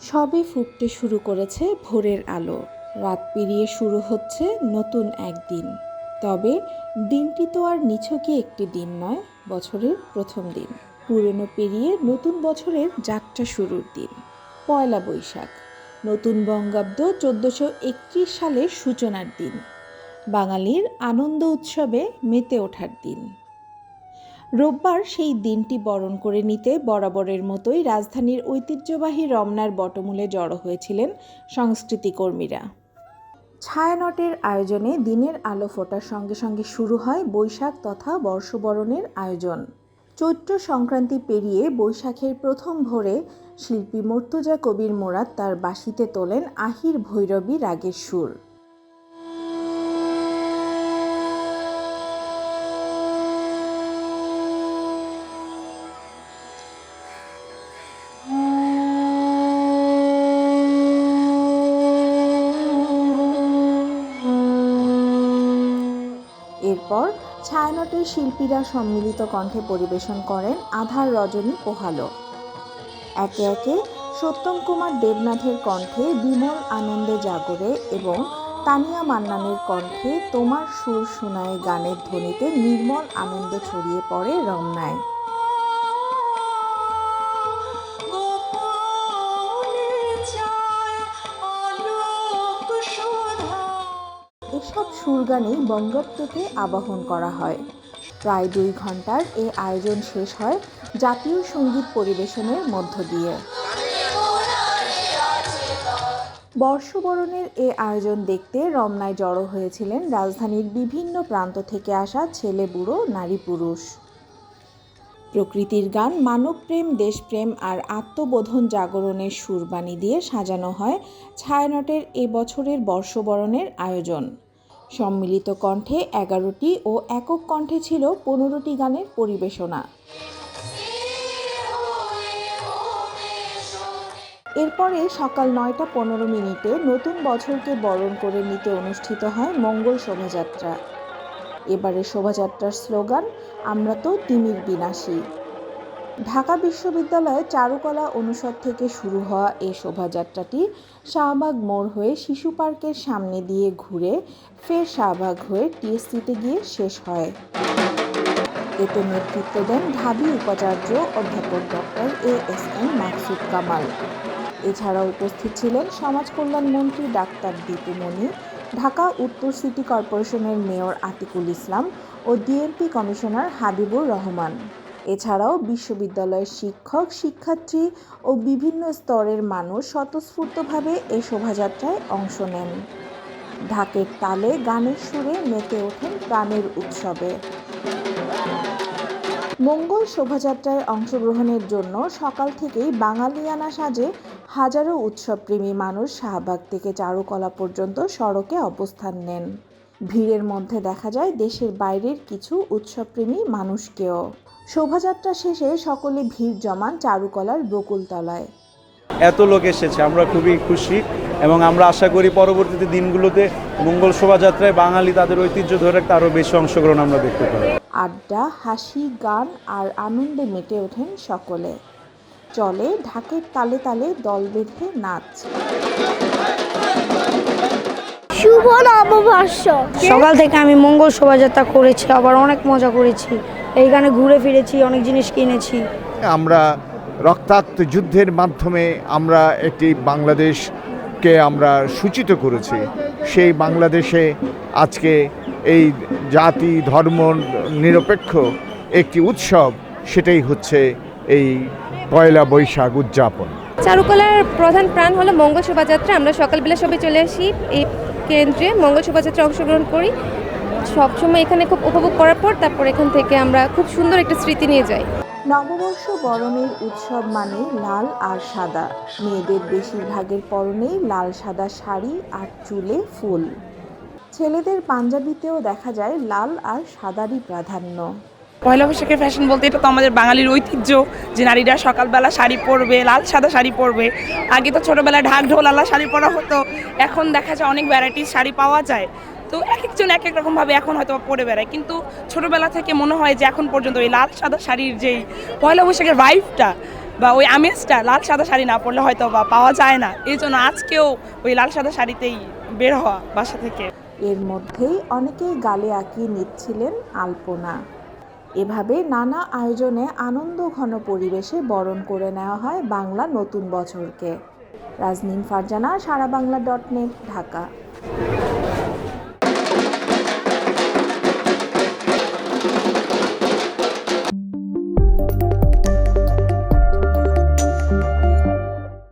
সবে ফুটতে শুরু করেছে ভোরের আলো। রাত পেরিয়ে শুরু হচ্ছে নতুন একদিন। তবে দিনটি তো আর নিছকই একটি দিন নয়, বছরের প্রথম দিন। পুরনো পেরিয়ে নতুন বছরের যাত্রা শুরুর দিন। পয়লা বৈশাখ, নতুন বঙ্গাব্দ চোদ্দোশো একত্রিশ সালের সূচনার দিন। বাঙালির আনন্দ উৎসবে মেতে ওঠার দিন। রোববার সেই দিনটি বরণ করে নিতে বরাবরের মতোই রাজধানীর ঐতিহ্যবাহী রমনার বটমূলে জড়ো হয়েছিলেন সংস্কৃতিকর্মীরা ছায়ানটের আয়োজনে দিনের আলো ফোটার সঙ্গে সঙ্গে শুরু হয় বৈশাখ তথা বর্ষবরণের আয়োজন। চৈত্র সংক্রান্তি পেরিয়ে বৈশাখের প্রথম ভোরে শিল্পী মর্তুজা কবির মোরাদ তার বাঁশিতে তোলেন আহির ভৈরবী রাগের সুর। এরপর ছায়ানটের শিল্পীরা সম্মিলিত কণ্ঠে পরিবেশন করেন আধার রজনী পোহালো। একে একে সত্যম কুমার দেবনাথের কণ্ঠে বিমল আনন্দে জাগরে এবং তানিয়া মান্নানের কণ্ঠে তোমার সুর শোনায় গানের ধ্বনিতে নির্মল আনন্দ ছড়িয়ে পড়ে রমনায়। এসব সুরগানেই বঙ্গত্বকে আবাহন করা হয়। প্রায় দুই ঘণ্টার এ আয়োজন শেষ হয় জাতীয় সংগীত পরিবেশনের মধ্য দিয়ে। বর্ষবরণের এ আয়োজন দেখতে রমনায় জড়ো হয়েছিলেন রাজধানীর বিভিন্ন প্রান্ত থেকে আসা ছেলে, বুড়ো, নারী, পুরুষ। প্রকৃতির গান, মানবপ্রেম, দেশপ্রেম আর আত্মবোধন জাগরণের সুরবাণী দিয়ে সাজানো হয় ছায়ানটের এ বছরের বর্ষবরণের আয়োজন। সম্মিলিত কণ্ঠে এগারোটি ও একক কণ্ঠে ছিল পনেরোটি গানের পরিবেশনা। এরপরে সকাল নয়টা পনেরো মিনিটে নতুন বছরকে বরণ করে নিতে অনুষ্ঠিত হয় মঙ্গল শোভাযাত্রা। এবারে শোভাযাত্রার স্লোগান, আমরা তো তিমির বিনাশী। ঢাকা বিশ্ববিদ্যালয়ে চারুকলা অনুষদ থেকে শুরু হওয়া এই শোভাযাত্রাটি শাহবাগ মোড় হয়ে শিশু পার্কের সামনে দিয়ে ঘুরে ফের শাহবাগ হয়ে টিএসসিতে গিয়ে শেষ হয়। এতে নেতৃত্ব দেন ঢাবি উপাচার্য অধ্যাপক doctor A S M Maksud Kamal. এছাড়া উপস্থিত ছিলেন সমাজ কল্যাণ মন্ত্রী ডাক্তার দীপু মনি, ঢাকা উত্তর সিটি কর্পোরেশনের মেয়র আতিকুল ইসলাম ও ডিএমপি কমিশনার হাবিবুর রহমান। এছাড়াও বিশ্ববিদ্যালয়ের শিক্ষক, শিক্ষার্থী ও বিভিন্ন স্তরের মানুষ স্বতঃস্ফূর্তভাবে এ শোভাযাত্রায় অংশ নেন। ঢাকের তালে গানের সুরে মেতে ওঠেন প্রাণের উৎসবে। মঙ্গল শোভাযাত্রায় অংশগ্রহণের জন্য সকাল থেকেই বাঙালিয়ানা সাজে হাজারো উৎসবপ্রেমী মানুষ শাহবাগ থেকে চারুকলা পর্যন্ত সড়কে অবস্থান নেন। ভিড়ের মধ্যে দেখা যায় দেশের বাইরের কিছু উৎসবপ্রেমী মানুষকেও। শোভাযাত্রা শেষে সকলে ভিড় জমান চারুকলার বকুলতলায়। এত লোক এসেছে আমরা খুবই খুশি এবং আমরা আশা করি পরবর্তীতে দিনগুলোতে মঙ্গল শোভাযাত্রায় বাঙালি তাদের ঐতিহ্য ধরে রাখতে আরও বেশি অংশগ্রহণ আমরা দেখতে পাই আড্ডা হাসি গান আর আনন্দে মেতে ওঠেন সকলে। চলে ঢাকের তালে তালে দল বেঁধে নাচ। শুভ নববর্ষ। সকাল থেকে আমি মঙ্গল শোভাযাত্রা করেছি আবার অনেক মজা করেছি। এইখানে ঘুরে ফিরেছি অনেক জিনিস কিনেছি। আমরা রক্তাক্ত যুদ্ধের মাধ্যমে আমরা একটি বাংলাদেশকে আমরা সূচিত করেছি। সেই বাংলাদেশে আজকে এই জাতি ধর্ম নিরপেক্ষ একটি উৎসব সেটাই হচ্ছে এই পয়লা বৈশাখ উদযাপন। চারুকলার প্রধান প্রাণ হলো মঙ্গল শোভাযাত্রা। আমরা সকালবেলা সবাই চলে আসি এই কেন্দ্রে মঙ্গল শোভাযাত্রা অংশগ্রহণ করি। সবসময় এখানে খুব উপভোগ করার পর তারপর এখান থেকে আমরা খুব সুন্দর একটা স্মৃতি নিয়ে যাই। নববর্ষ বরণের উৎসব মানে লাল আর সাদা। মেয়েদের বেশিরভাগের পরনেই লাল সাদা শাড়ি আর চুলে ফুল। ছেলেদের পাঞ্জাবিতেও দেখা যায় লাল আর সাদারই প্রাধান্য। পয়লা বৈশাখের ফ্যাশন বলতে এটা তো আমাদের বাঙালির ঐতিহ্য যে নারীরা সকালবেলা শাড়ি পরবে লাল সাদা শাড়ি পরবে। আগে তো ছোটোবেলায় ঢাক ঢোলালা শাড়ি পরা হতো। এখন দেখা যায় অনেক ভ্যারাইটিস শাড়ি পাওয়া যায়। তো এক একজন এক এক রকমভাবে এখন হয়তো পরে বেড়ায়। কিন্তু ছোটোবেলা থেকে মনে হয় যে এখন পর্যন্ত ওই লাল সাদা শাড়ির যেই পয়লা বৈশাখের ভাইবটা বা ওই আমেজটা লাল সাদা শাড়ি না পরলে হয়তো বা পাওয়া যায় না। এই জন্য আজকেও ওই লাল সাদা শাড়িতেই বের হওয়া বাসা থেকে। এর মধ্যেই অনেকেই গালে আঁকিয়ে নিচ্ছিলেন আলপনা। এভাবে নানা আয়োজনে আনন্দ ঘন পরিবেশে বরণ করে নেওয়া হয় বাংলা নতুন বছরকে। Rajnin Farzana Sara Bangla dot net Dhaka.